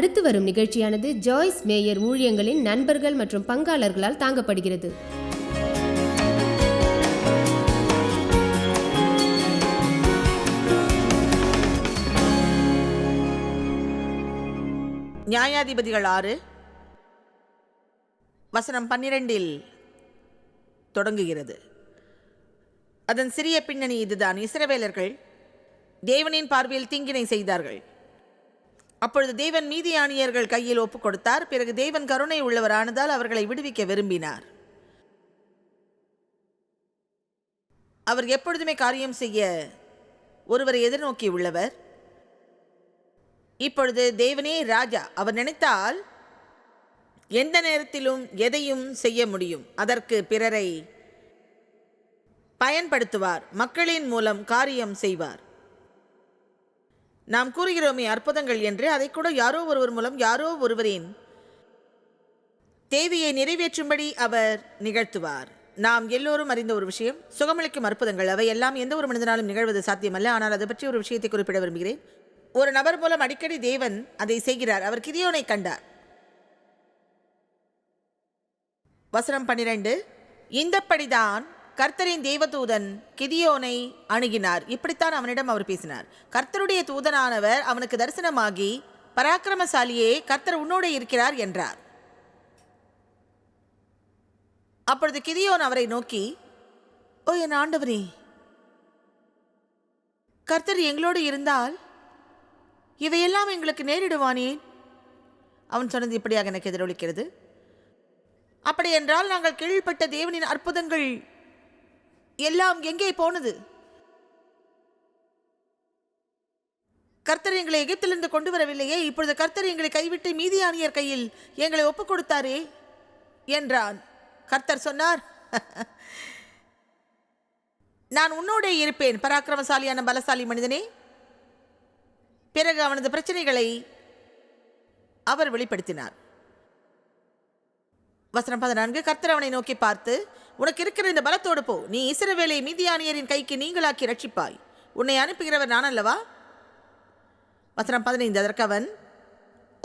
அடுத்து வரும் நிகழ்ச்சியானது ஜாய்ஸ் மேயர் ஊழியங்களின் நண்பர்கள் மற்றும் பங்காளர்களால் தாங்கப்படுகிறது. நியாயாதிபதிகள் ஆறு வசனம் பன்னிரெண்டில் தொடங்குகிறது. அதன் சிறிய பின்னணி இதுதான். இஸ்ரவேலர்கள் தேவனின் பார்வையில் தீங்கினை செய்தார்கள். அப்பொழுது தேவன் மீதியானியர்கள் கையில் ஒப்புக் கொடுத்தார் பிறகு தேவன் கருணை உள்ளவரானதால் அவர்களை விடுவிக்க விரும்பினார். அவர் எப்பொழுதுமே காரியம் செய்ய ஒருவரை எதிர்நோக்கி உள்ளவர். இப்பொழுது தேவனே ராஜா அவர் நினைத்தால் எந்த நேரத்திலும் எதையும் செய்ய முடியும். அதற்கு பிறரை பயன்படுத்துவார். மக்களின் மூலம் காரியம் செய்வார். நாம் கூறுகிறோமே அற்புதங்கள் என்று அதை கூட யாரோ ஒருவர் மூலம் யாரோ ஒருவரின் தேவையை நிறைவேற்றும்படி அவர் நிகழ்த்துவார். நாம் எல்லோரும் அறிந்த ஒரு விஷயம் சுகமளிக்கும் அற்புதங்கள். அவை எல்லாம் எந்த ஒரு மனிதனாலும் நிகழ்வது சாத்தியமல்ல. ஆனால் அதை பற்றி ஒரு விஷயத்தை குறிப்பிட விரும்புகிறேன். ஒரு நபர் மூலம் அடிக்கடி தேவன் அதை செய்கிறார். அவர் கிரியோனை கண்டார். வசனம் பன்னிரண்டு இந்தப்படிதான் கர்த்தரின் தேவதூதன் கிதியோனை அணுகினார். இப்படித்தான் அவனிடம் அவர் பேசினார். கர்த்தருடைய தூதனானவர் அவனுக்கு தரிசனமாகி பராக்கிரமசாலியே கர்த்தர் உன்னோடு இருக்கிறார் என்றார். அப்பொழுது கிதியோன் அவரை நோக்கி ஓ என் ஆண்டவரே கர்த்தர் எங்களோடு இருந்தால் இவையெல்லாம் எங்களுக்கு நேரிடுவானேன் அவன் சொன்னது இப்படியாக எனக்கு எதிரொலிக்கிறது. அப்படியென்றால் நாங்கள் கீழ்ப்பட்ட தேவனின் அற்புதங்கள் எல்லாம் எங்கே போனது? கர்த்தர் எங்களை எகிப்திலிருந்து கொண்டு வரவில்லையே இப்பொழுது கர்த்தர் எங்களை கைவிட்டு மீதியானியர் கையில் எங்களை ஒப்புக் கொடுத்தாரே என்றான். கர்த்தர் சொன்னார் நான் உன்னோடே இருப்பேன் பராக்கிரமசாலியான பலசாலி மனிதனே. பிறகு அவனது பிரச்சனைகளை அவர் வெளிப்படுத்தினார். வசனம் பதினான்கு கர்த்தர் அவனை நோக்கி பார்த்து உனக்கு இருக்கிற இந்த பலத்தோடு போ. நீ இஸ்ரவேலை மீதியானியரின் கைக்கு நீங்களாக்கி ரட்சிப்பாய். உன்னை அனுப்புகிறவர் நான் அல்லவா? வசனம் பதினைந்து அதற்கு அவன்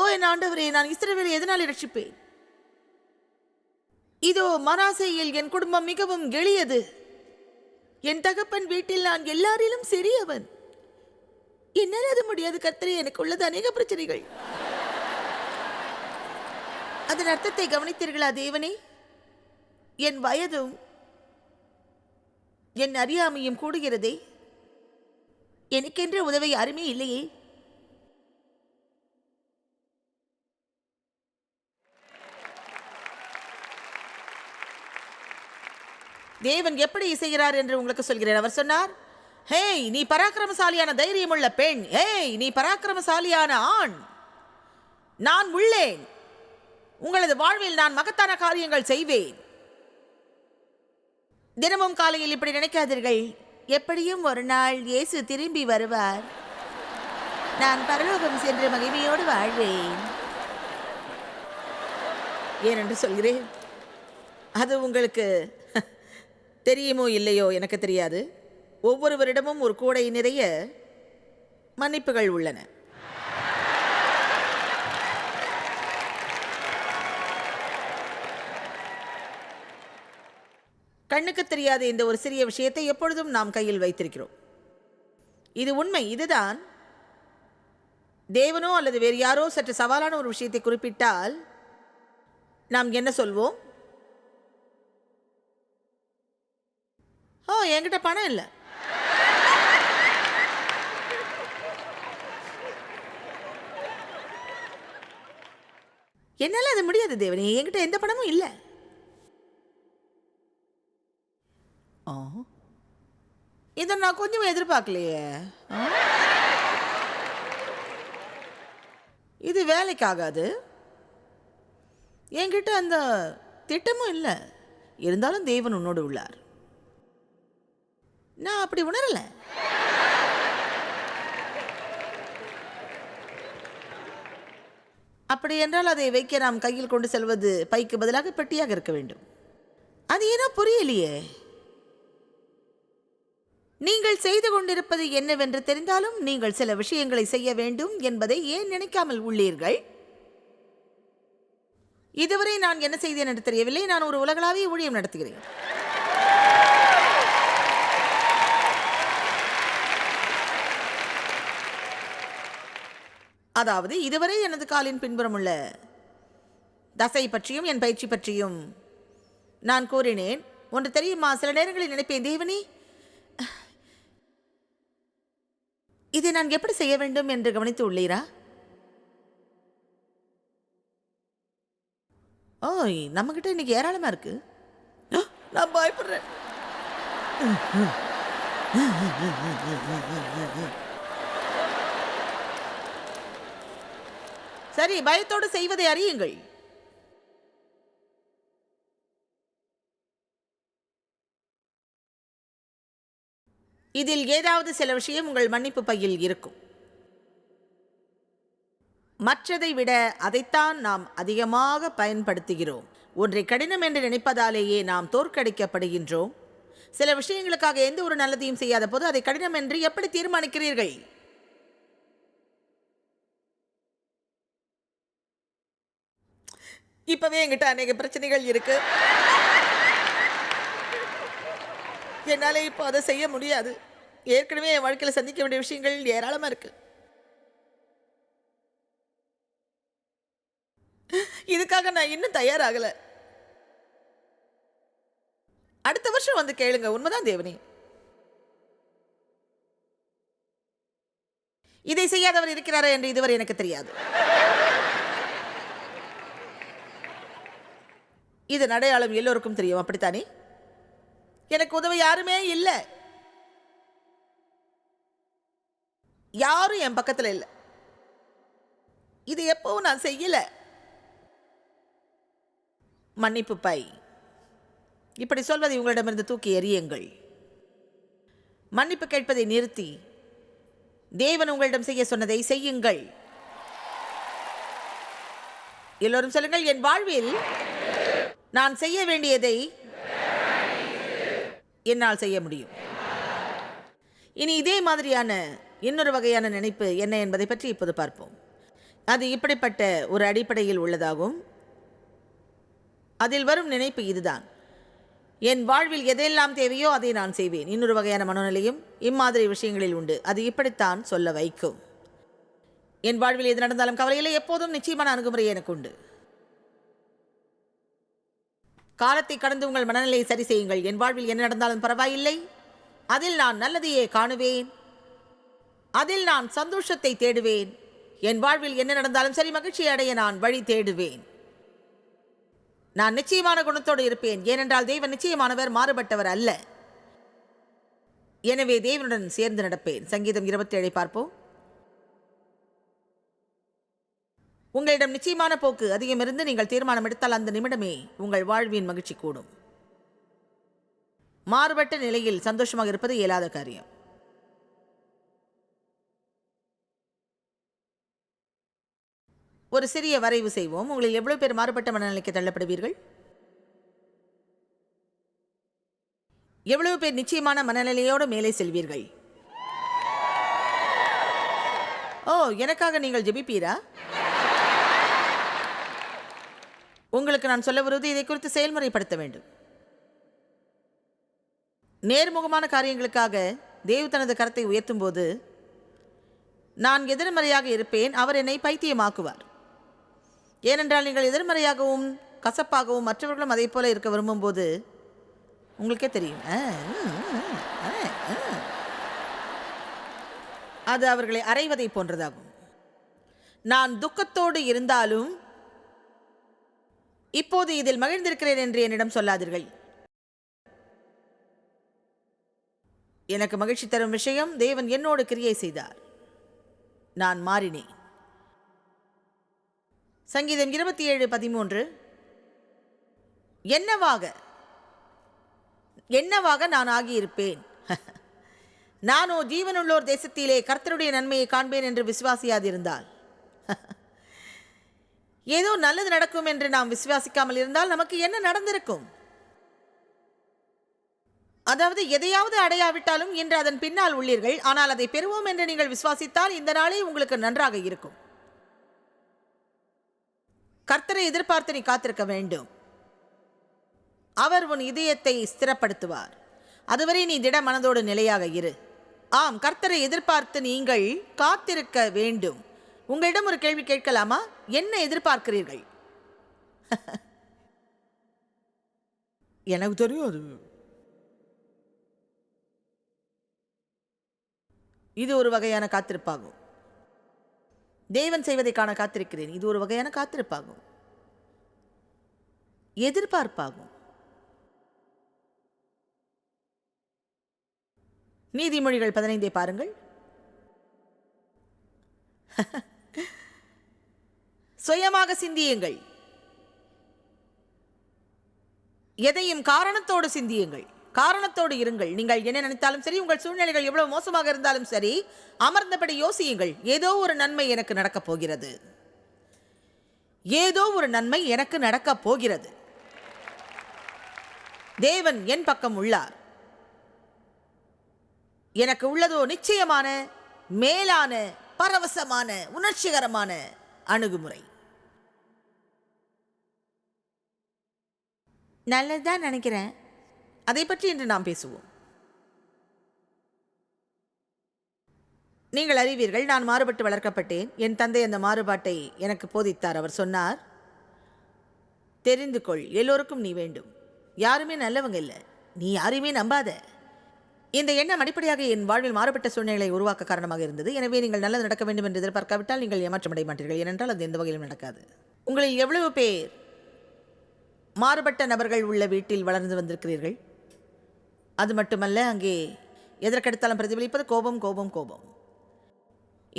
ஓ என் ஆண்டவரே நான் இஸ்ரவேலை எதனால் ரட்சிப்பேன்? இதோ மராசையில் என் குடும்பம் மிகவும் எளியது என் தகப்பன் வீட்டில் நான் எல்லாரிலும் சிறியவன். என்னால் அது முடியாது கர்த்தரே எனக்கு உள்ளது அநேக பிரச்சனைகள். அதன் அர்த்தத்தை கவனித்தீர்களா தேவனே? என் வயதும் என் அறியாமையும் கூடுகிறதே? எனக்கென்ற உதவி யாருமே இல்லையே? தேவன் எப்படி இசைகிறார் என்று உங்களுக்கு சொல்கிறேன். அவர் சொன்னார் ஹேய் நீ பராக்கிரமசாலியான தைரியமுள்ள பெண். ஹேய் நீ பராக்கிரமசாலியான ஆண். நான் உள்ளேன். உங்களது வாழ்வில் நான் மகத்தான காரியங்கள் செய்வேன். தினமும் காலையில் இப்படி நினைக்காதீர்கள். எப்படியும் ஒரு நாள் இயேசு திரும்பி வருவார். நான் பரலோகம் சென்று மகிமையோடு வாழ்வேன். ஏனென்று சொல்கிறேன். அது உங்களுக்கு தெரியுமோ இல்லையோ எனக்கு தெரியாது. ஒவ்வொருவரிடமும் ஒரு கூடை நிறைய மன்னிப்புகள் உள்ளன. கண்ணுக்கு தெரியாத இந்த ஒரு சிறிய விஷயத்தை எப்பொழுதும் நாம் கையில் வைத்திருக்கிறோம். இது உண்மை இதுதான். தேவனோ அல்லது வேறு யாரோ சற்று சவாலான ஒரு விஷயத்தை குறிப்பிட்டால் நாம் என்ன சொல்வோம்? ஓ என்கிட்ட பணம் இல்லை. என்னால் அது முடியாது தேவனே என்கிட்ட எந்த பணமும் இல்லை. ஆ. இதை நான் கொஞ்சம் எதிர்பார்க்கலையே. இது வேலைக்கு ஆகாது என்கிட்ட அந்த திட்டமும் இல்லை. இருந்தாலும் தேவன் உன்னோடு உள்ளார். நான் அப்படி உணரல. அப்படி என்றால் அதை வைக்க நாம் கையில் கொண்டு செல்வது பைக்கு பதிலாக பெட்டியாக இருக்க வேண்டும். அது ஏன்னா புரியலையே. நீங்கள் செய்து கொண்டிருப்பது என்னவென்று தெரிந்தாலும் நீங்கள் சில விஷயங்களை செய்ய வேண்டும் என்பதை ஏன் நினைக்காமல் உள்ளீர்கள்? இதுவரை நான் என்ன செய்தேன் என்று தெரியவில்லை. நான் ஒரு உலகளாவிய ஊழியம் நடத்துகிறேன். அதாவது இதுவரை எனது காலின் பின்புறம் உள்ள தசை பற்றியும் என் பயிற்சி பற்றியும் நான் கூறினேன். ஒன்று தெரியுமா? சில நேரங்களில் நினைப்பேன் தேவனி இதை நான் எப்படி செய்ய வேண்டும் என்று கவனித்து உள்ளீரா? ஓய் நம்மக்கிட்ட இன்னைக்கு ஏராளமா இருக்கு. நான் பயப்படுறேன். சரி பயத்தோடு செய்வதை அறியுங்கள். இதில் ஏதாவது சில விஷயம் உங்கள் மன்னிப்பு பையில் இருக்கும். மற்றதை விட அதைத்தான் நாம் அதிகமாக பயன்படுத்துகிறோம். ஒன்றை கடினம் என்று நினைப்பதாலேயே நாம் தோற்கடிக்கப்படுகின்றோம். சில விஷயங்களுக்காக எந்த ஒரு நல்லதையும் செய்யாத போது அதை கடினம் என்று எப்படி தீர்மானிக்கிறீர்கள்? இப்பவே என்கிட்ட அநேக பிரச்சனைகள் இருக்கு. என்னால் இப்போ அதை செய்ய முடியாது. ஏற்கனவே என் வாழ்க்கையில் சந்திக்க வேண்டிய விஷயங்கள் ஏராளமாக இருக்கு. இதுக்காக நான் இன்னும் தயாராகல. அடுத்த வருஷம் வந்து கேளுங்க உண்மைதான் தேவனி. இதை செய்யாதவர் இருக்கிறாரா என்று இதுவரை எனக்கு தெரியாது. இது அடையாளம் எல்லோருக்கும் தெரியும் அப்படித்தானே? எனக்கு உதவ யாருமே இல்லை. யாரும் என் பக்கத்தில் இல்லை. இது எப்பவும் நான் செய்யல. மன்னிப்பு பை. இப்படி சொல்வதை உங்களிடமிருந்து தூக்கி எறியுங்கள். மன்னிப்பு கேட்பதை நிறுத்தி. தேவன் உங்களிடம் செய்ய சொன்னதை செய்யுங்கள். எல்லோரும் சொல்லுங்கள் என் வாழ்வில் நான் செய்ய வேண்டியதை என்னால் செய்ய முடியும். இனி இதே மாதிரியான இன்னொரு வகையான நினைப்பு என்ன என்பதை பற்றி இப்போது பார்ப்போம். அது இப்படிப்பட்ட ஒரு அடிப்படையில் உள்ளதாகும். அதில் வரும் நினைப்பு இதுதான். என் வாழ்வில் எதெல்லாம் தேவையோ அதை நான் செய்வேன். இன்னொரு வகையான மனநிலையும் இம்மாதிரி விஷயங்களில் உண்டு. அது இப்படித்தான் சொல்ல வைக்கும். என் வாழ்வில் எது நடந்தாலும் கவலையில்லை எப்போதும் நிச்சயமான அணுகுமுறை எனக்கு உண்டு. காலத்தை கடந்து உங்கள் மனநிலையை சரி செய்யுங்கள். என் வாழ்வில் என்ன நடந்தாலும் பரவாயில்லை. அதில் நான் நல்லதையே காணுவேன். அதில் நான் சந்தோஷத்தை தேடுவேன். என் வாழ்வில் என்ன நடந்தாலும் சரி மகிழ்ச்சியை அடைய நான் வழி தேடுவேன். நான் நிச்சயமான குணத்தோடு இருப்பேன். ஏனென்றால் தெய்வ நிச்சயமானவர் மாறுபட்டவர் அல்ல. எனவே தேவனுடன் சேர்ந்து நடப்பேன். சங்கீதம் இருபத்தேழை பார்ப்போம். உங்களிடம் நிச்சயமான போக்கு அதிகம் இருந்து நீங்கள் தீர்மானம் எடுத்தால் அந்த நிமிடமே உங்கள் வாழ்வின் மகிழ்ச்சி கூடும். மாறுபட்ட நிலையில் சந்தோஷமாக இருப்பது இயலாத காரியம். ஒரு சிறிய வரைவு செய்வோம். உங்களில் எவ்வளவு பேர் மாறுபட்ட மனநிலைக்கு தள்ளப்படுவீர்கள்? எவ்வளவு பேர் நிச்சயமான மனநிலையோடு மேலே செல்வீர்கள்? ஓ எனக்காக நீங்கள் ஜெபிப்பீரா? உங்களுக்கு நான் சொல்ல வருவது இதை குறித்து செயல்முறைப்படுத்த வேண்டும். நேர்முகமான காரியங்களுக்காக தேவ் தனது கரத்தை உயர்த்தும் போது நான் எதிர்மறையாக இருப்பேன் அவர் என்னை பைத்தியமாக்குவார். ஏனென்றால் நீங்கள் எதிர்மறையாகவும் கசப்பாகவும் மற்றவர்களும் அதே போல இருக்க விரும்பும்போது உங்களுக்கே தெரியும். அது அவர்களை அறைவதை போன்றதாகும். நான் துக்கத்தோடு இருந்தாலும் இப்போது இதில் மகிழ்ந்திருக்கிறேன் என்று என்னிடம் சொல்லாதீர்கள். எனக்கு மகிழ்ச்சி தரும் விஷயம் தேவன் என்னோடு கிரியை செய்தார். நான் மாறினேன். சங்கீதம் இருபத்தி ஏழு பதிமூன்று. என்னவாக? என்னவாக நான் ஆகியிருப்பேன்? நானோ ஜீவனுள்ளோர் தேசத்திலே கர்த்தருடைய நன்மையை காண்பேன் என்று விசுவாசியாதிருந்தால். ஏதோ நல்லது நடக்கும் என்று நாம் விசுவாசிக்காமல் இருந்தால் நமக்கு என்ன நடந்திருக்கும்? அதாவது எதையாவது அடையாவிட்டாலும் இன்று அதன் பின்னால் உள்ளீர்கள் ஆனால் அதை பெறுவோம் என்று நீங்கள் விசுவாசித்தால் இந்த நாளே உங்களுக்கு நன்றாக இருக்கும். கர்த்தரை எதிர்பார்த்து நீ காத்திருக்க வேண்டும். அவர் உன் இதயத்தை ஸ்திரப்படுத்துவார். அதுவரை நீ திட மனதோடு நிலையாக இரு. ஆம் கர்த்தரை எதிர்பார்த்து நீங்கள் காத்திருக்க வேண்டும். உங்களிடம் ஒரு கேள்வி கேட்கலாமா? என்ன எதிர்பார்க்கிறீர்கள்? எனக்கு தெரியும் அது. இது ஒரு வகையான காத்திருப்பாகும். தேவன் செய்வதை காண காத்திருக்கிறேன். இது ஒரு வகையான காத்திருப்பாகும். எதிர்பார்ப்பாகும். நீதிமொழிகள் பதினைந்தை பாருங்கள். சுயமாக சிந்தியுங்கள். எதையும் காரணத்தோடு சிந்தியுங்கள். காரணத்தோடு இருங்கள். நீங்கள் என்ன நினைத்தாலும் சரி உங்கள் சூழ்நிலைகள் எவ்வளவு மோசமாக இருந்தாலும் சரி அமர்ந்தபடி யோசியுங்கள். ஏதோ ஒரு நன்மை எனக்கு நடக்கப் போகிறது. ஏதோ ஒரு நன்மை எனக்கு நடக்கப் போகிறது. தேவன் என் பக்கம் உள்ளார். எனக்கு உள்ளதோ நிச்சயமான மேலான பரவசமான உணர்ச்சிகரமான அணுகுமுறை. நல்லதுதான் நினைக்கிறேன். அதை பற்றி இன்று நாம் பேசுவோம். நீங்கள் அறிவீர்கள் நான் மாறுபட்டு வளர்க்கப்பட்டேன். என் தந்தை அந்த மாறுபாட்டை எனக்கு போதித்தார். அவர் சொன்னார் தெரிந்து கொள் எல்லோருக்கும் நீ வேண்டும். யாருமே நல்லவங்க இல்லை. நீ யாரையுமே நம்பாத. இந்த எண்ணம் அடிப்படையாக என் வாழ்வில் மாறுபட்ட சூழ்நிலை உருவாக்க காரணமாக இருந்தது. எனவே நீங்கள் நல்லது நடக்க வேண்டும் என்று எதிர்பார்க்காவிட்டால் நீங்கள் ஏமாற்றமடைய மாட்டீர்கள் ஏனென்றால் அது எந்த வகையிலும் நடக்காது. உங்களில் எவ்வளவு பேர் மாறுபட்ட நபர்கள் உள்ள வீட்டில் வளர்ந்து வந்திருக்கிறீர்கள். அது மட்டுமல்ல அங்கே எதற்கெடுத்தாலும் பிரதிபலிப்பது கோபம் கோபம் கோபம்.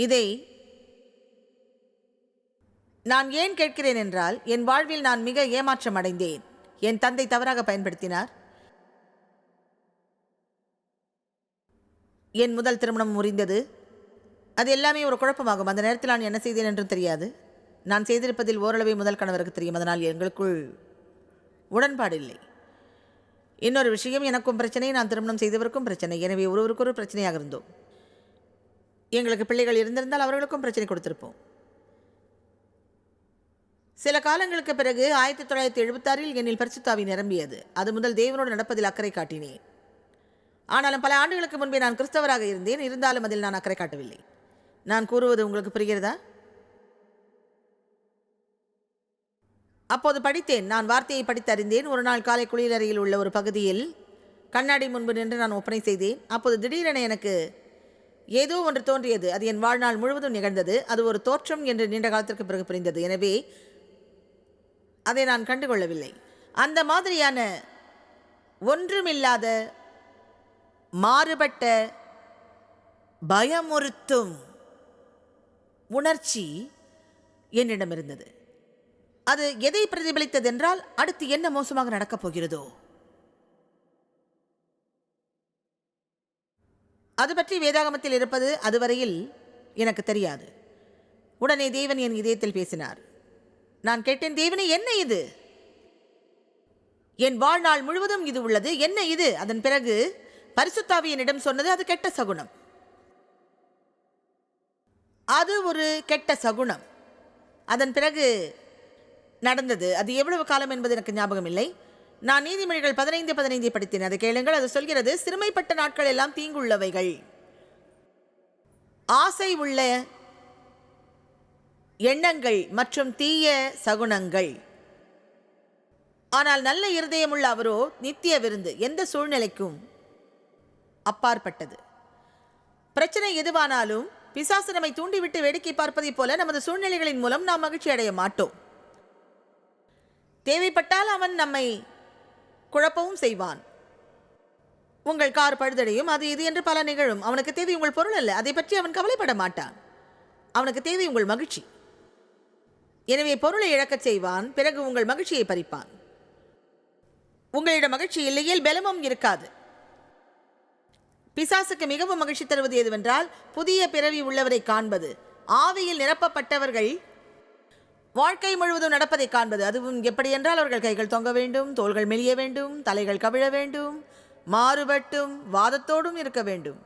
இதை நான் ஏன் கேட்கிறேன் என்றால் என் வாழ்வில் நான் மிக ஏமாற்றம் அடைந்தேன். என் தந்தை தவறாக பயன்படுத்தினார். என் முதல் திருமணம் முறிந்தது. அது எல்லாமே ஒரு குழப்பமாகும். அந்த நேரத்தில் நான் என்ன செய்தேன் என்றும் தெரியாது. நான் செய்திருப்பதில் ஓரளவே முதல் கணவருக்கு தெரியும். அதனால் எங்களுக்குள் உடன்பாடு இல்லை இன்னொரு விஷயம் எனக்கும் பிரச்சனை நான் திருமணம் செய்தவருக்கும் பிரச்சனை. எனவே ஒருவருக்கு ஒரு பிரச்சனையாக இருந்தோம். எங்களுக்கு பிள்ளைகள் இருந்திருந்தால் அவர்களுக்கும் பிரச்சனை கொடுத்திருப்போம். சில காலங்களுக்கு பிறகு ஆயிரத்தி தொள்ளாயிரத்தி எழுபத்தாறில் என்னில் பரிசுத்தாவி நிரம்பியது. அது முதல் தேவனோடு நடப்பதில் அக்கறை காட்டினேன். ஆனாலும் பல ஆண்டுகளுக்கு முன்பே நான் கிறிஸ்தவராக இருந்தேன். இருந்தாலும் அதில் நான் அக்கறை காட்டவில்லை. நான் கூறுவது உங்களுக்கு புரிகிறதா? அப்போது படித்தேன். நான் வார்த்தையை படித்தறிந்தேன். ஒரு நாள் காலை குளியலறையில் உள்ள ஒரு பகுதியில் கண்ணாடி முன்பு நின்று நான் ஒப்பனை செய்தேன். அப்போது திடீரென எனக்கு ஏதோ ஒன்று தோன்றியது. அது என் வாழ்நாள் முழுவதும் நிகழ்ந்தது. அது ஒரு தோற்றம் என்று நீண்ட காலத்திற்கு பிறகு புரிந்தது. எனவே அதை நான் கண்டுகொள்ளவில்லை. அந்த மாதிரியான ஒன்றுமில்லாத மாறுபட்ட பயமுறுத்தும் உணர்ச்சி என்னிடம் இருந்தது அது எதை பிரதிபலித்ததென்றால் அடுத்து என்ன மோசமாக நடக்கப் போகிறதோ. அது பற்றி வேதாகமத்தில் இருப்பது அதுவரையில் எனக்கு தெரியாது. உடனே தேவன் என் இதயத்தில் பேசினார். நான் கேட்டேன் தேவனே என்ன இது? என் வாழ்நாள் முழுவதும் இது உள்ளது. என்ன இது? அதன் பிறகு பரிசுத்தாவி என்னிடம் சொன்னது அது கெட்ட சகுனம். அது ஒரு கெட்ட சகுனம். அதன் பிறகு நடந்தது. அது எவ்வளவு காலம் என்பது எனக்கு ஞாபகம் இல்லை நான் நீதிமொழிகள் பதினைந்து பதினைந்தை படித்தேன். அதை கேளுங்கள் அது சொல்கிறது சிறுமைப்பட்ட நாட்கள் எல்லாம் தீங்குள்ளவைகள். ஆசை உள்ள எண்ணங்கள் மற்றும் தீய சகுனங்கள். ஆனால் நல்ல இருதயமுள்ள அவரோ நித்திய விருந்து. எந்த சூழ்நிலைக்கும் அப்பாற்பட்டது. பிரச்சனை எதுவானாலும் பிசாசு நம்மை தூண்டிவிட்டு வேடிக்கை பார்ப்பதைப் போல நமது சூழ்நிலைகளின் மூலம் நாம் மகிழ்ச்சி அடைய மாட்டோம். தேவைப்பட்டால் அவன் நம்மை குழப்பவும் செய்வான். உங்கள் கார் பழுதடையும் அது இது என்று பல நிகழும். அவனுக்கு தேவை உங்கள் பொருள் அல்ல அதை பற்றி அவன் கவலைப்பட மாட்டான். அவனுக்கு தேவை உங்கள் மகிழ்ச்சி. எனவே பொருளை இழக்கச் செய்வான் பிறகு உங்கள் மகிழ்ச்சியை பறிப்பான். உங்களிடம் மகிழ்ச்சி இல்லையில் பலமும் இருக்காது. பிசாசுக்கு மிகவும் மகிழ்ச்சி தருவது எதுவென்றால் புதிய பிறவி உள்ளவரை காண்பது. ஆவியில் நிரப்பப்பட்டவர்கள் வாழ்க்கை முழுவதும் நடப்பதை காண்பது அதுவும் எப்படி என்றால் அவர்கள் கைகள் தொங்க வேண்டும் தோள்கள் மெலிய வேண்டும் தலைகள் கவிழ வேண்டும் மாறுபட்டும் வாதத்தோடும் இருக்க வேண்டும்.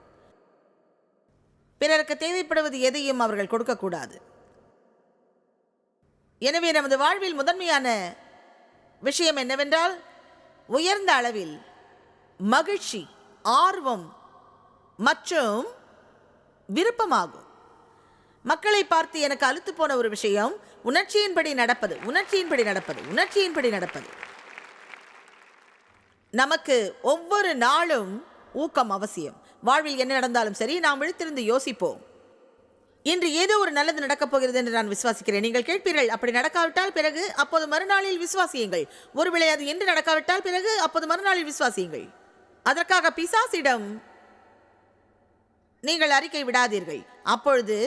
பிறருக்கு தேவைப்படுவது எதையும் அவர்கள் கொடுக்கக்கூடாது. எனவே நமது வாழ்வில் முதன்மையான விஷயம் என்னவென்றால் உயர்ந்த அளவில் மகிழ்ச்சி ஆர்வம் மற்றும் விருப்பமாகும். மக்களை பார்த்து எனக்கு அழுத்து போன ஒரு விஷயம் உணர்ச்சியின்படி நடப்பது உணர்ச்சியின்படி நடப்பது உணர்ச்சியின்படி நடப்பது. நமக்கு ஒவ்வொரு நாளும் ஊக்கம் அவசியம். வாழ்வில் என்ன நடந்தாலும் சரி நாம் விழித்திருந்து யோசிப்போம். இன்று ஏதோ ஒரு நல்லது நடக்கப் போகிறது என்று நான் விசுவாசிக்கிறேன். நீங்கள் கேட்பீர்கள் அப்படி நடக்காவிட்டால் பிறகு அப்போது மறுநாளில் விசுவாசியுங்கள். ஒருவேளை அது என்று நடக்காவிட்டால் பிறகு அப்போது மறுநாளில் விசுவாசியுங்கள். அதற்காக பிசாசிடம் நீங்கள் அறிக்கை விடாதீர்கள். அப்பொழுது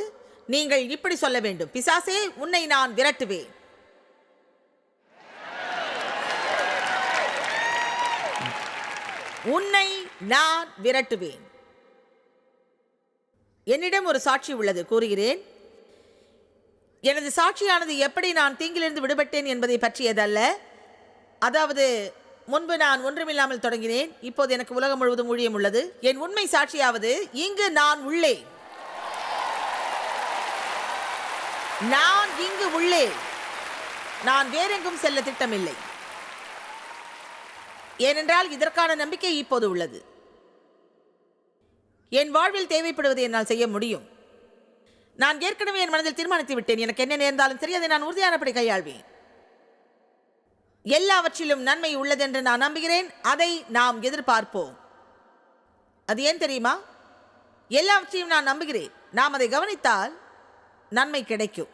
நீங்கள் இப்படி சொல்ல வேண்டும். பிசாசே உன்னை நான் விரட்டுவேன். உன்னை நான் விரட்டுவேன். என்னிடம் ஒரு சாட்சி உள்ளது. கூறுகிறேன். எனது சாட்சியானது எப்படி நான் தீங்கிலிருந்து விடுபட்டேன் என்பதை பற்றியதல்ல. அதாவது முன்பு நான் ஒன்றுமில்லாமல் தொடங்கினேன். இப்போது எனக்கு உலகம் முழுவதும் ஊழியம் உள்ளது. என் உண்மை சாட்சியாவது இங்கு நான் உள்ளேன். நான் இங்கு உள்ளே. நான் வேறெங்கும் செல்ல திட்டமில்லை. ஏனென்றால் இதற்கான நம்பிக்கை இப்போது உள்ளது. என் வாழ்வில் தேவைப்படுவதை என்னால் செய்ய முடியும். நான் ஏற்கனவே என் மனதில் தீர்மானித்து விட்டேன். எனக்கு என்ன நேர்ந்தாலும் சரி அதை நான் உறுதியானபடி கையாள்வேன். எல்லாவற்றிலும் நன்மை உள்ளதென்று நான் நம்புகிறேன். அதை நாம் எதிர்பார்ப்போம். அது ஏன் தெரியுமா? எல்லாவற்றையும் நான் நம்புகிறேன். நாம் அதை கவனித்தால் நன்மை கிடைக்கும்.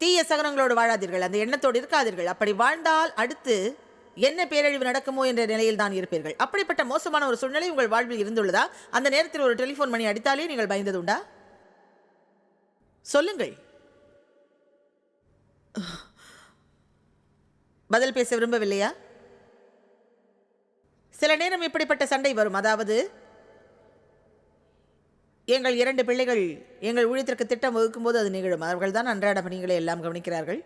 தீய சகனங்களோடு வாழாதீர்கள். அந்த எண்ணத்தோடு இருக்காதீர்கள். அப்படி வாழ்ந்தால் அடுத்து என்ன பேரழிவு நடக்குமோ என்ற நிலையில் தான் இருப்பீர்கள். அப்படிப்பட்ட மோசமான ஒரு சூழ்நிலை உங்கள் வாழ்வில் இருந்துள்ளதா? அந்த நேரத்தில் ஒரு டெலிஃபோன் மணி அடித்தாலே நீங்கள் பயந்தது உண்டா? சொல்லுங்கள். பதில் பேச விரும்பவில்லையா? சில நேரம் இப்படிப்பட்ட சண்டை வரும். அதாவது எங்கள் இரண்டு பிள்ளைகள் எங்கள் ஊழியத்திற்கு திட்டம் வகுக்கும்போது அது நிகழும். அவர்கள் தான் அன்றாட பணிகளை எல்லாம் கவனிக்கிறார்கள்.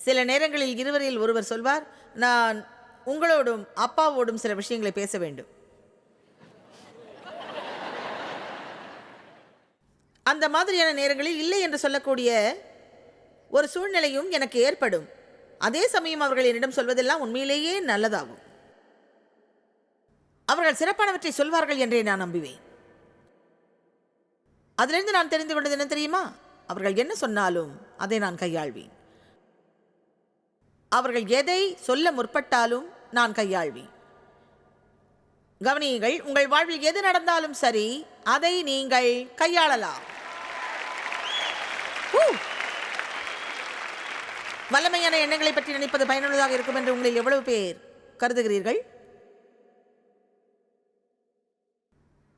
சில நேரங்களில் இருவரில் ஒருவர் சொல்வார் நான் உங்களோடும் அப்பாவோடும் சில விஷயங்களை பேச வேண்டும். அந்த மாதிரியான நேரங்களில் இல்லை என்று சொல்லக்கூடிய ஒரு சூழ்நிலையும் எனக்கு ஏற்படும். அதே சமயம் அவர்கள் என்னிடம் சொல்வதெல்லாம் உண்மையிலேயே நல்லதாகும். அவர்கள் சிறப்பானவற்றை சொல்வார்கள் என்றே நான் நம்புவேன். அதிலிருந்து நான் தெரிந்து கொண்டது என்ன தெரியுமா? அவர்கள் என்ன சொன்னாலும் அதை நான் கையாள்வேன். அவர்கள் எதை சொல்ல முற்பட்டாலும் நான் கையாள்வேன். கவனியுங்கள் உங்கள் வாழ்வில் எது நடந்தாலும் சரி அதை நீங்கள் கையாளலாம். வல்லமையான எண்ணங்களை பற்றி நினைப்பது பயனுள்ளதாக இருக்கும் என்று உங்களில் எவ்வளவு பேர் கருதுகிறீர்கள்?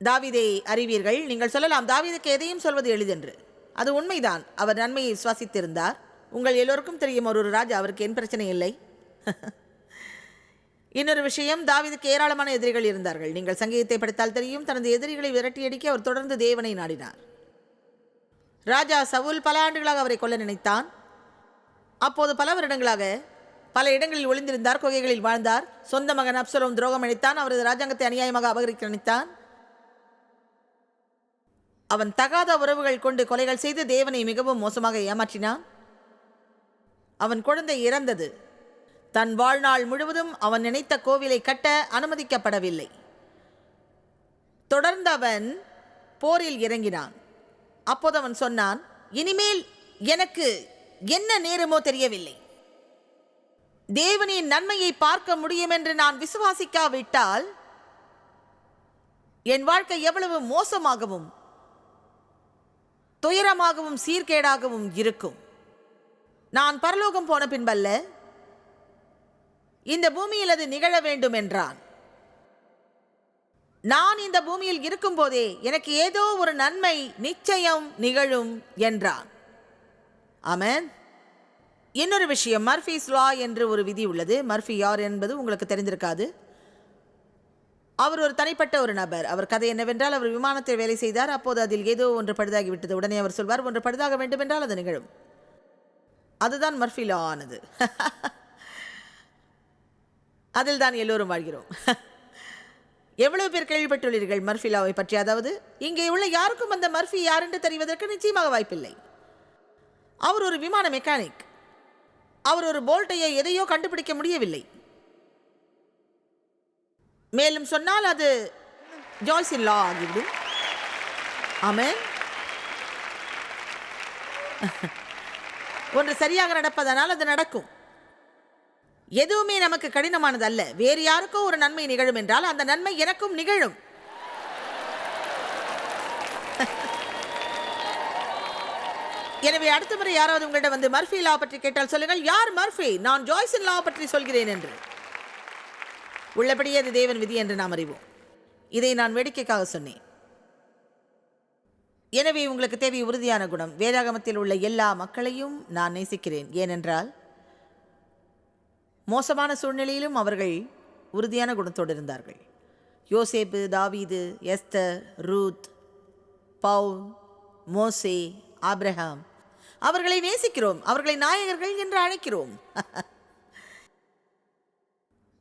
தாவிதை அறிவீர்கள். நீங்கள் சொல்லலாம் தாவீதுக்கு எதையும் சொல்வது எளிதென்று. அது உண்மைதான். அவர் நன்மையை விசுவாசித்திருந்தார். உங்கள் எல்லோருக்கும் தெரியும் ஒரு ராஜா அவருக்கு என் பிரச்சனை இல்லை. இன்னொரு விஷயம் தாவீதுக்கு ஏராளமான எதிரிகள் இருந்தார்கள். நீங்கள் சங்கீதத்தை படித்தால் தெரியும் தனது எதிரிகளை விரட்டியடிக்க அவர் தொடர்ந்து தேவனை நாடினார். ராஜா சவுல் பல ஆண்டுகளாக அவரை கொல்ல நினைத்தான். அப்போது பல வருடங்களாக பல இடங்களில் ஒளிந்திருந்தார் குகைகளில் வாழ்ந்தார். சொந்த மகன் அப்சலோம் துரோகம் அளித்தான் அவரது ராஜாங்கத்தை அநியாயமாக அபகரிக்க நினைத்தான். அவன் தகாத உறவுகள் கொண்டு கொலைகள் செய்து தேவனை மிகவும் மோசமாக ஏமாற்றினான். அவன் குழந்தை இறந்தது. தன் வாழ்நாள் முழுவதும் அவன் நினைத்த கோவிலை கட்ட அனுமதிக்கப்படவில்லை. தொடர்ந்து அவன் போரில் இறங்கினான். அப்போது அவன் சொன்னான் இனிமேல் எனக்கு என்ன நேரமோ தெரியவில்லை. தேவனின் நன்மையை பார்க்க முடியும் என்று நான் விசுவாசிக்காவிட்டால் என் வாழ்க்கை எவ்வளவு மோசமாகவும் துயரமாகவும் சீர்கேடாகவும் இருக்கும். நான் பரலோகம் போன பின்பல்ல இந்த பூமியில் அது நிகழ வேண்டும் என்றான். நான் இந்த பூமியில் இருக்கும்போதே எனக்கு ஏதோ ஒரு நன்மை நிச்சயம் நிகழும் என்றான். அமன் இன்னொரு விஷயம் மர்ஃபீஸ் லா என்று ஒரு விதி உள்ளது. மர்ஃபி யார் என்பது உங்களுக்கு தெரிந்திருக்காது. அவர் ஒரு தனிப்பட்ட ஒரு நபர். அவர் கதை என்னவென்றால் அவர் விமானத்தில் வேலை செய்தார். அப்போது அதில் ஏதோ ஒன்று பழுதாகிவிட்டது. உடனே அவர் சொல்வார் ஒன்று பழுதாக வேண்டும் என்றால் அது நிகழும். அதுதான் மர்ஃபிலா ஆனது. அதில் தான் எல்லோரும் வாழ்கிறோம். எவ்வளவு பேர் கேள்விப்பட்டுள்ளீர்கள் மர்ஃபிலாவை பற்றி? அதாவது இங்கே உள்ள யாருக்கும் அந்த மர்ஃபி யார் என்று தெரிவதற்கு நிச்சயமாக வாய்ப்பில்லை. அவர் ஒரு விமான மெக்கானிக். அவர் ஒரு போல்ட்டையை எதையோ கண்டுபிடிக்க முடியவில்லை. மேலும் சொன்னால் அது ஜாய்ஸின் லா ஆகிவிடும். ஆமென். ஒன்று சரியாக நடப்பதனால் அது நடக்கும். எதுவுமே நமக்கு கடினமானது அல்ல. வேறு யாருக்கோ ஒரு நன்மை நிகழும் என்றால் அந்த நன்மை எனக்கும் நிகழும். எனவே அடுத்த முறை யாராவது உங்களிடம் வந்து மர்ஃபி லா பற்றி கேட்டால் சொல்லுங்கள். யார் மர்ஃபி? நான் ஜாய்சன் லா பற்றி சொல்கிறேன் என்று. உள்ளபடியே அது தேவன் விதி என்று நாம் அறிவோம். இதை நான் வேடிக்கைக்காக சொன்னேன். எனவே உங்களுக்கு தேவை உறுதியான குணம். வேதாகமத்தில் உள்ள எல்லா மக்களையும் நான் நேசிக்கிறேன். ஏனென்றால் மோசமான சூழ்நிலையிலும் அவர்கள் உறுதியான குணத்தோடு இருந்தார்கள். யோசேப்பு தாவீது எஸ்தர் ரூத் பவுல் மோசே ஆப்ரஹாம் அவர்களை நேசிக்கிறோம். அவர்களை நாயகர்கள் என்று அழைக்கிறோம்.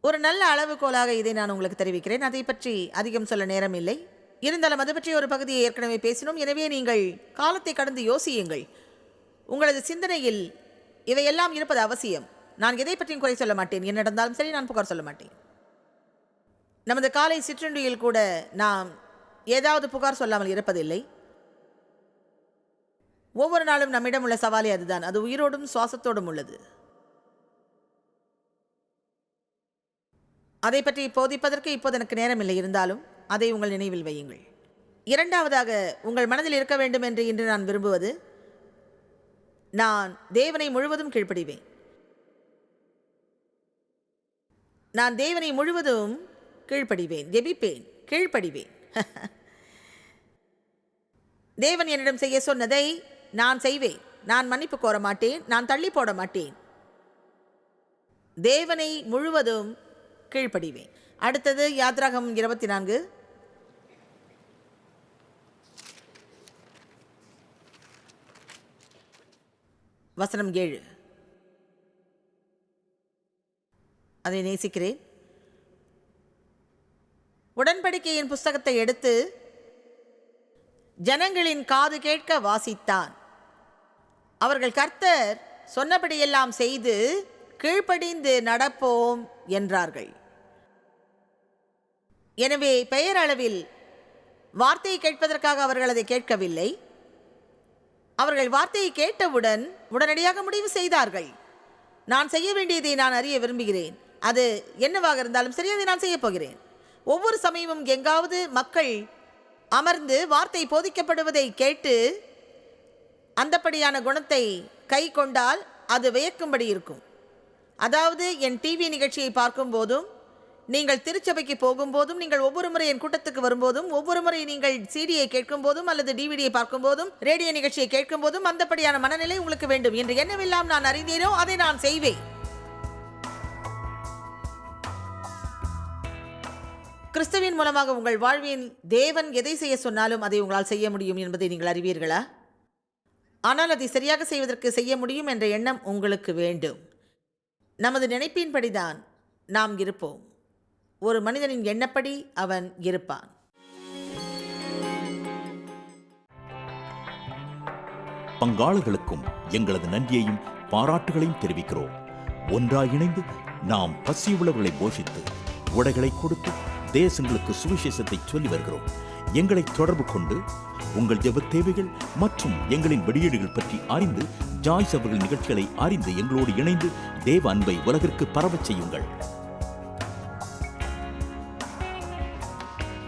ஒரு நல்ல அளவுகோலாக இதை நான் உங்களுக்கு தெரிவிக்கிறேன். அதை பற்றி அதிகம் சொல்ல நேரம் இல்லை இருந்தாலும் அது பற்றி ஒரு பகுதியை ஏற்கனவே பேசினோம். எனவே நீங்கள் காலத்தை கடந்து யோசியுங்கள். உங்களது சிந்தனையில் இவையெல்லாம் இருப்பது அவசியம். நான் எதை பற்றியும் குறை சொல்ல மாட்டேன். என்ன நடந்தாலும் சரி நான் புகார் சொல்ல மாட்டேன். நமது காலை சிற்றுண்டியில் கூட நாம் ஏதாவது புகார் சொல்லாமல் இருப்பதில்லை. ஒவ்வொரு நாளும் நம்மிடம் உள்ள சவாலே அதுதான். அது உயிரோடும் சுவாசத்தோடும் உள்ளது. அதை பற்றி போதிப்பதற்கு இப்போது எனக்கு நேரமில்லை இருந்தாலும் அதை உங்கள் நினைவில் வையுங்கள். இரண்டாவதாக உங்கள் மனதில் இருக்க வேண்டும் என்று இன்று நான் விரும்புவது நான் தேவனை முழுவதும் கீழ்ப்படிவேன். நான் தேவனை முழுவதும் கீழ்ப்படிவேன் ஜெபிப்பேன் கீழ்ப்படிவேன். தேவன் என்னிடம் செய்ய சொன்னதை நான் செய்வேன். நான் மன்னிப்பு கோர மாட்டேன் நான் தள்ளி போட மாட்டேன் தேவனை முழுவதும் கீழ்ப்படிவேன். அடுத்தது யாத்ராகம் இருபத்தி நான்கு வசனம் ஏழு. அதை நேசிக்கிறேன். உடன்படிக்கையின் புஸ்தகத்தை எடுத்து ஜனங்களின் காது கேட்க வாசித்தான். அவர்கள் கர்த்தர் சொன்னபடியெல்லாம் செய்து கீழ்ப்படிந்து நடப்போம் என்றார்கள். எனவே பெயரளவில் வார்த்தையை கேட்பதற்காக அவர்கள் அதை கேட்கவில்லை. அவர்கள் வார்த்தையை கேட்டவுடன் உடனடியாக முடிவு செய்தார்கள். நான் செய்ய வேண்டியதை நான் அறிய விரும்புகிறேன். அது என்னவாக இருந்தாலும் சரி அதை நான் செய்யப் போகிறேன். ஒவ்வொரு சமயமும் எங்காவது மக்கள் அமர்ந்து வார்த்தை போதிக்கப்படுவதை கேட்டு அந்தப்படியான குணத்தை கை கொண்டால் அது வியக்கும்படி இருக்கும். அதாவது என் டிவி நிகழ்ச்சியை பார்க்கும் போதும் நீங்கள் திருச்சபைக்கு போகும்போதும் நீங்கள் ஒவ்வொரு முறை என் கூட்டத்துக்கு வரும்போதும் ஒவ்வொரு முறை நீங்கள் சிடியை கேட்கும் போதும் அல்லது டிவிடியை பார்க்கும்போதும் ரேடியோ நிகழ்ச்சியை கேட்கும் போதும் அந்தபடியான மனநிலை உங்களுக்கு வேண்டும். என்று என்னவெல்லாம் நான் அறிந்தேனோ அதை நான் செய்வேன். கிறிஸ்துவின் மூலமாக உங்கள் வாழ்வின் தேவன் எதை செய்ய சொன்னாலும் அதை உங்களால் செய்ய முடியும் என்பதை நீங்கள் அறிவீர்களா? ஆனால் அதை சரியாக செய்வதற்கு செய்ய முடியும் என்ற எண்ணம் உங்களுக்கு வேண்டும். நமது நினைப்பின்படிதான் நாம் இருப்போம். ஒரு மனிதனின் எண்ணப்படி அவன் இருப்பான். பங்காளர்களுக்கும் எங்களது நன்றியையும் பாராட்டுகளையும் தெரிவிக்கிறோம். ஒன்றாக இணைந்து நாம் பசி உழவுகளை போஷித்து உடைகளை கொடுத்து தேசங்களுக்கு சுவிசேஷத்தை சொல்லி வருகிறோம். எங்களை தொடர்பு கொண்டு உங்கள் ஜெப தேவைகள் மற்றும் எங்களின் வெளியீடுகள் பற்றி அறிந்து ஜாய்ஸ் அவர்கள் நிகழ்ச்சிகளை அறிந்து எங்களோடு இணைந்து தேவ அன்பை உலகிற்கு பரவச் செய்யுங்கள்.